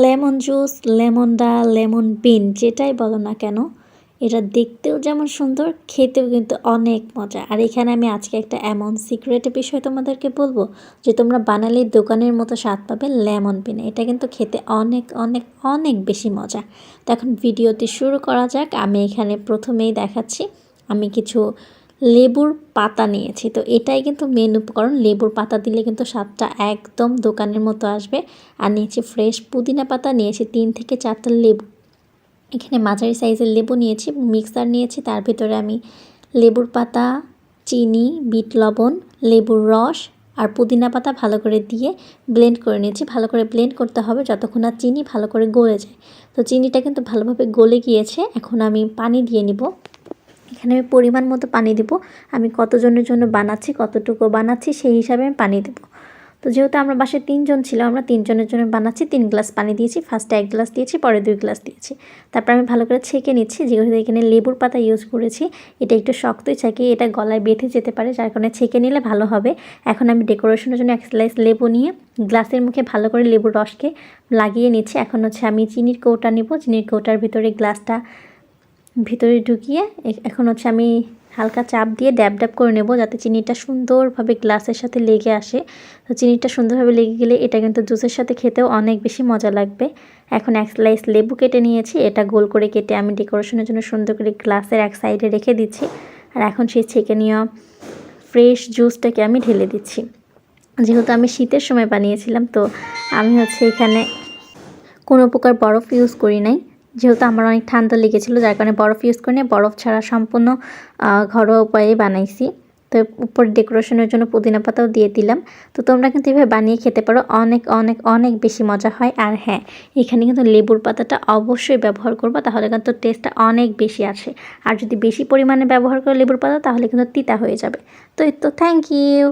Lemon juice, lemon dal, lemon bean, যেটাই বলো না কেন, এটা দেখতেও যেমন সুন্দর, খেতেও কিন্তু অনেক মজা। আর এখানে আমি আজকে একটা এমন সিক্রেট বিষয় তোমাদেরকে বলব, যে তোমরা বানালে দোকানের মতো স্বাদ পাবে লেমন বিন। এটা কিন্তু খেতে অনেক অনেক অনেক বেশি মজা। তো এখন ভিডিওটি শুরু করা যাক। আমি এখানে প্রথমেই দেখাচ্ছি, আমি কিছু লেবুর পাতা নিয়েছি। তো এটাই কিন্তু মেন উপকরণ। লেবুর পাতা দিলে কিন্তু স্বাদটা একদম দোকানের মতো আসবে। আর নিয়েছি ফ্রেশ পুদিনা পাতা, নিয়েছি তিন থেকে চারটা লেবু। এখানে মাঝারি সাইজের লেবু নিয়েছি মিক্সার নিয়েছি, তার ভিতরে আমি লেবুর পাতা, চিনি, বিট লবণ, লেবুর রস আর পুদিনা পাতা ভালো করে দিয়ে ব্লেন্ড করে নিয়েছি। ভালো করে ব্লেন্ড করতে হবে যতক্ষণ না চিনি ভালো করে গলে যায়। তো চিনিটা কিন্তু ভালোভাবে গলে গিয়েছে। এখন আমি পানি দিয়ে নিব। এখানে আমি পরিমাণ মতো পানি দেব। আমি কতজনের জন্য বানাচ্ছি, কতটুকু বানাচ্ছি, সেই হিসাবে আমি পানি দেব। তো যেহেতু আমরা বাসায় তিনজন ছিল আমরা তিনজনের জন্য বানাচ্ছি, তিন গ্লাস পানি দিয়েছি। ফার্স্টে এক গ্লাস দিয়েছি, পরে দুই গ্লাস দিয়েছি। তারপর আমি ভালো করে ছেঁকে নিচ্ছি, যেহেতু এখানে লেবুর পাতা ইউজ করেছি। এটা একটু শক্তই ছাঁকি, এটা গলায় বেঁধে যেতে পারে, যার কারণে ছেঁকে নিলে ভালো হবে। এখন আমি ডেকোরেশনের জন্য এক স্লাইস লেবু নিয়ে গ্লাসের মুখে ভালো করে লেবুর রসকে লাগিয়ে নিচ্ছি। এখন হচ্ছে আমি চিনির কৌটা নিব। চিনির কৌটার ভিতরে গ্লাসটা ভিতরে ঢুকিয়ে এখন হচ্ছে আমি হালকা চাপ দিয়ে ড্যাব ড্যাব করে নেব যাতে চিনিটা সুন্দরভাবে গ্লাসের সাথে লেগে আসে। তো চিনিটা সুন্দরভাবে লেগে গেলে এটা কিন্তু জুসের সাথে খেতেও অনেক বেশি মজা লাগবে। এখন এক স্লাইস লেবু কেটে নিয়েছি, এটা গোল করে কেটে আমি ডেকোরেশনের জন্য সুন্দর করে গ্লাসের এক সাইডে রেখে দিচ্ছি। আর এখন সেই ছেঁকে নেওয়া ফ্রেশ জুসটাকে আমি ঢেলে দিচ্ছি। যেহেতু আমি শীতের সময় বানিয়েছিলাম, তো আমি হচ্ছে এখানে কোনো প্রকার বরফ ইউজ করি নাই। যেহেতু আমার অনেক ঠান্ডা লেগেছিলো, যার কারণে বরফ ইউজ করে নিয়ে বরফ ছাড়া সম্পূর্ণ ঘরোয়া উপায়ে বানাইছি। তো উপর ডেকোরেশনের জন্য পুদিনা পাতাও দিয়ে দিলাম। তো তোমরা কিন্তু এভাবে বানিয়ে খেতে পারো, অনেক অনেক অনেক বেশি মজা হয়। আর হ্যাঁ এখানে কিন্তু লেবুর পাতাটা অবশ্যই ব্যবহার করব, তাহলে কিন্তু টেস্টটা অনেক বেশি আসে। আর যদি বেশি পরিমাণে ব্যবহার করো লেবুর পাতা, তাহলে কিন্তু তিতা হয়ে যাবে। তো এই তো থ্যাংক ইউ